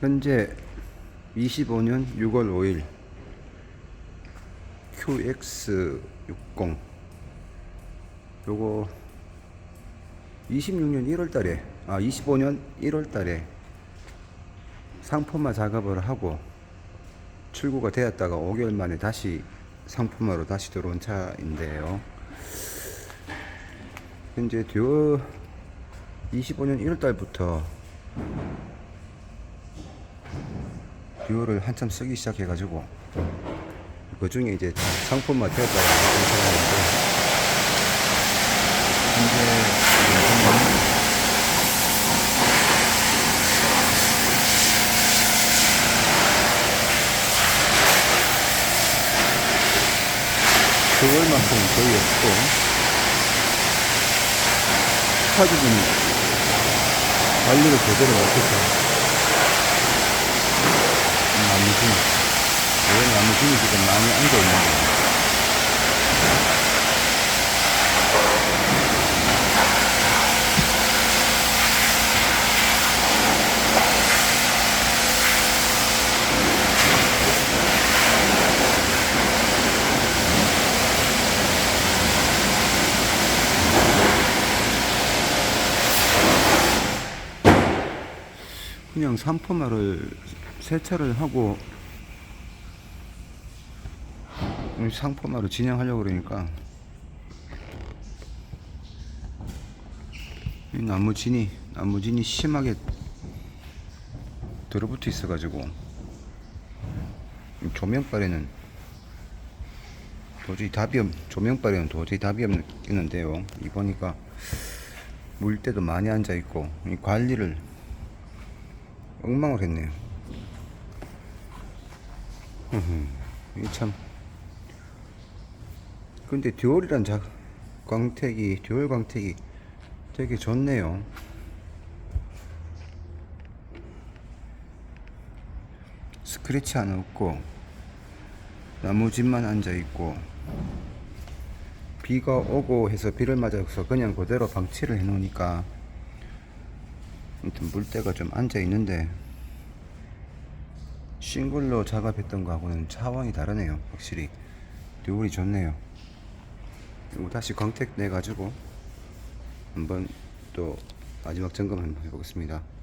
현재 25년 6월 5일 QX60 요거 26년 1월 달에 아 25년 1월 달에 상품화 작업을 하고 출고가 되었다가 5개월 만에 다시 상품화로 다시 들어온 차인데요. 현재 듀어 25년 1월 달부터 듀오를 한참 쓰기 시작해가지고 그 중에 이제 상품화 되었다가 현재 그걸만큼은 거의 없고 카드는 관리를 제대로 못해서 나무진이 왜 나무진이 지금 많이 앉아있는 거야 그냥 상품화를 세차를 하고 상품화로 진행하려고 그러니까 이 나무진이 나무진이 심하게 들어붙어 있어 가지고 이 조명빨에는 도저히 답이 없 조명빨에는 도저히 답이 없겠는데요 이 보니까 물때도 많이 앉아 있고 이 관리를 엉망을 했네요. 이게 참. 근데 듀얼이란 자, 광택이, 듀얼 광택이 되게 좋네요. 스크래치 하나 없고, 나무집만 앉아있고, 비가 오고 해서 비를 맞아서 그냥 그대로 방치를 해 놓으니까 아무튼 물때가 좀 앉아 있는데 싱글로 작업했던 거하고는 차원이 다르네요 확실히 듀얼이 좋네요 이거 다시 광택 내 가지고 한번 또 마지막 점검 한번 해보겠습니다